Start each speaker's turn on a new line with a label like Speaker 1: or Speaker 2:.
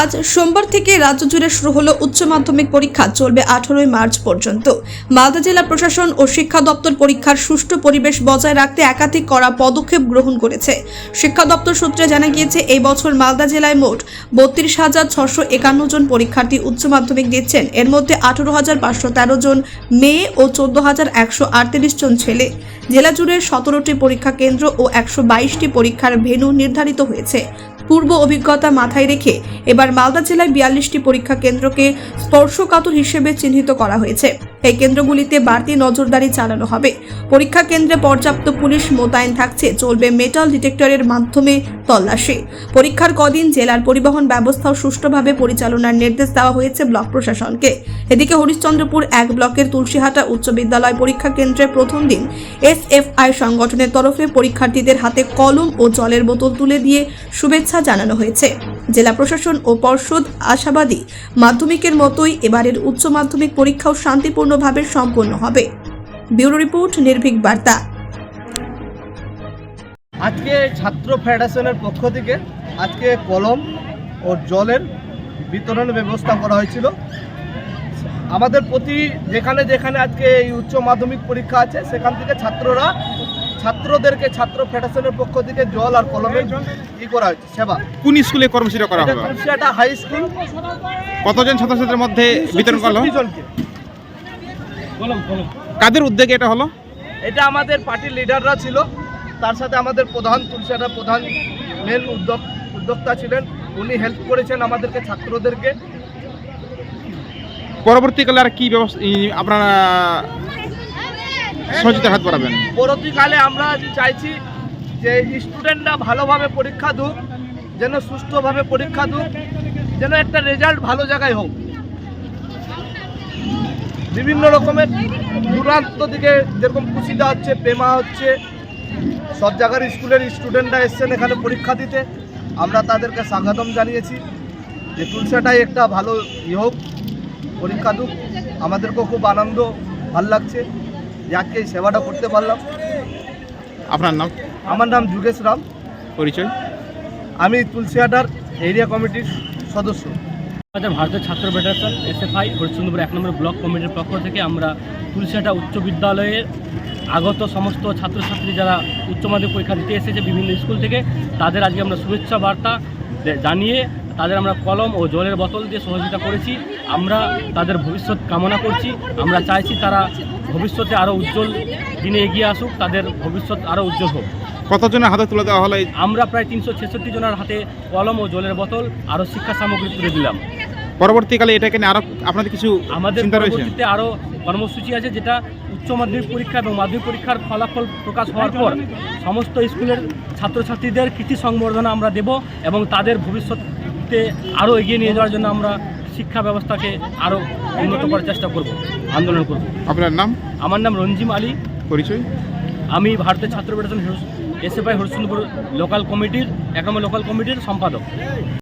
Speaker 1: আজ সোমবার থেকে রাজ্য জুড়ে শুরু হলো উচ্চ মাধ্যমিক পরীক্ষা, চলবে আঠারোই মার্চ পর্যন্ত। মালদা জেলা প্রশাসন ও শিক্ষা দপ্তর পরীক্ষার সুষ্ঠু পরিবেশ বজায় রাখতে একাধিক করা পদক্ষেপ গ্রহণ করেছে। শিক্ষা দপ্তর সূত্রে জানা গিয়েছে, এই বছর মালদা জেলায় মোট বত্রিশ হাজার ছশো একান্ন জন পরীক্ষার্থী উচ্চ মাধ্যমিক দিচ্ছেন। এর মধ্যে আঠারো হাজার পাঁচশো তেরো জন মেয়ে ও চোদ্দ হাজার একশো আটত্রিশ জন ছেলে। জেলা জুড়ে সতেরোটি পরীক্ষা কেন্দ্র ও একশো বাইশটি পরীক্ষার ভেন্যু নির্ধারিত হয়েছে। পূর্ব অভিজ্ঞতা মাথায় রেখে এবার মালদা জেলায় বিয়াল্লিশটি পরীক্ষা কেন্দ্রকে স্পর্শকাতর হিসেবে চিহ্নিত করা হয়েছে। এই কেন্দ্রগুলিতে বাড়তি নজরদারি চালানো হবে। পরীক্ষা কেন্দ্রে পর্যাপ্ত পুলিশ মোতায়েন থাকছে, চলবে মেটাল ডিটেক্টরের মাধ্যমে তল্লাশি। পরীক্ষার কদিন জেলার পরিবহন ব্যবস্থাও সুষ্ঠুভাবে পরিচালনার নির্দেশ দেওয়া হয়েছে ব্লক প্রশাসনকে। এদিকে হরিশ্চন্দ্রপুর এক ব্লকের তুলসীহাটা উচ্চ বিদ্যালয় পরীক্ষা কেন্দ্রে প্রথম দিন এসএফআই সংগঠনের তরফে পরীক্ষার্থীদের হাতে কলম ও জলের বোতল তুলে দিয়ে শুভেচ্ছা জানানো হয়েছে। জেলা প্রশাসন ও পর্ষদ আশাবাদী। মাধ্যমিকের মতোই এবারের উচ্চ মাধ্যমিক পরীক্ষাও শান্তিপূর্ণভাবে সম্পন্ন হবে। ব্যুরো রিপোর্ট নির্ভীক বার্তা।
Speaker 2: আজকে ছাত্র ফেডারেশনের পক্ষ থেকে আজকে কলম ও জলের বিতরণ ব্যবস্থা করা হয়েছিল। আমাদের প্রতি যেখানে যেখানে আজকে এই উচ্চ মাধ্যমিক পরীক্ষা আছে সেখান থেকে ছাত্ররা ছাত্রদেরকে ছাত্র ফেডারেশনের পক্ষ থেকে জল আর কলমের জন্য ই করা হয়েছে সেবা।
Speaker 3: কোন স্কুলে কর্মসূচিটা করা
Speaker 2: এটা
Speaker 3: হবে
Speaker 2: তুলসিয়াটা হাই স্কুল।
Speaker 3: কতজন ছাত্রছাত্রীর মধ্যে বিতরণ করা
Speaker 2: 266 জনকে।
Speaker 3: কাদের উদ্যোগে এটা হলো?
Speaker 2: এটা আমাদের পার্টির লিডাররা ছিল। তার সাথে আমাদের প্রধান তুলসিয়াটা প্রধান মেন উদ্যোগ উদ্যোক্তা ছিলেন। উনি হেল্প করেছেন আমাদেরকে ছাত্রদেরকে।
Speaker 3: পরবর্তীকালে আর কি ব্যবস্থা আপনারা হাত বাড়াবেন?
Speaker 2: পরবর্তীকালে আমরা চাইছি যে স্টুডেন্টরা ভালোভাবে পরীক্ষা দুক যেন সুস্থভাবে পরীক্ষা দুক যেন একটা রেজাল্ট ভালো জায়গায় হোক। বিভিন্ন রকমের দূরান্ত দিকে যেরকম কুশিদা হচ্ছে প্রেমা হচ্ছে সব জায়গার স্কুলের স্টুডেন্টরা এসছেন এখানে পরীক্ষা দিতে। আমরা তাদেরকে স্বাগতম জানিয়েছি যে তুলসাটাই একটা ভালো ই হোক পরীক্ষা দুক। আমাদেরকেও খুব আনন্দ ভালো লাগছে। যে আজকে এই সেবাটা করতে পারলাম।
Speaker 3: আপনার নাম?
Speaker 2: আমার নাম যুগেশ রাম।
Speaker 3: পরিচয়?
Speaker 2: আমি তুলসিয়াটার এরিয়া কমিটির সদস্য।
Speaker 4: আমাদের ভারতের ছাত্র ফেডারেশন এসএফআই হরিশ্চন্দ্রপুর এক নম্বর ব্লক কমিটির পক্ষ থেকে আমরা তুলসিহাটা উচ্চ বিদ্যালয়ের আগত সমস্ত ছাত্রছাত্রী যারা উচ্চ মাধ্যমিক পরীক্ষা দিতে এসেছে বিভিন্ন স্কুল থেকে, তাদের আজকে আমরা শুভেচ্ছা বার্তা জানিয়ে তাদের আমরা কলম ও জলের বোতল দিয়ে সহযোগিতা করেছি। আমরা তাদের ভবিষ্যৎ কামনা করছি। আমরা চাইছি তারা ভবিষ্যতে আরও উজ্জ্বল দিনে এগিয়ে আসুক, তাদের ভবিষ্যৎ আরও উজ্জ্বল হোক।
Speaker 3: কতজনের হাতে তুলে দেওয়া হলো
Speaker 4: আমরা প্রায় তিনশো ছেষট্টি জনের হাতে কলম ও জলের বোতল আরও শিক্ষা সামগ্রী তুলে দিলাম।
Speaker 3: পরবর্তীকালে এটাকে নিয়ে আরও আপনাদের কিছু
Speaker 4: আমাদের পরবর্তীতে আরও কর্মসূচি আছে যেটা উচ্চ মাধ্যমিক পরীক্ষা এবং মাধ্যমিক পরীক্ষার ফলাফল প্রকাশ হওয়ার পর সমস্ত স্কুলের ছাত্রছাত্রীদের কৃতি সংবর্ধনা আমরা দেব এবং তাদের ভবিষ্যতে আরও এগিয়ে নিয়ে যাওয়ার জন্য আমরা শিক্ষা ব্যবস্থাকে আরও উন্নত করার চেষ্টা করব। আন্দোলন করব।
Speaker 3: আপনার নাম?
Speaker 4: আমার নাম রঞ্জিম আলী।
Speaker 3: পরিচয়?
Speaker 4: আমি ভারতের ছাত্র ফেডারেশন এসএফআই হরিশ্চন্দ্রপুর লোকাল কমিটির এক নম্বর লোকাল কমিটির সম্পাদক।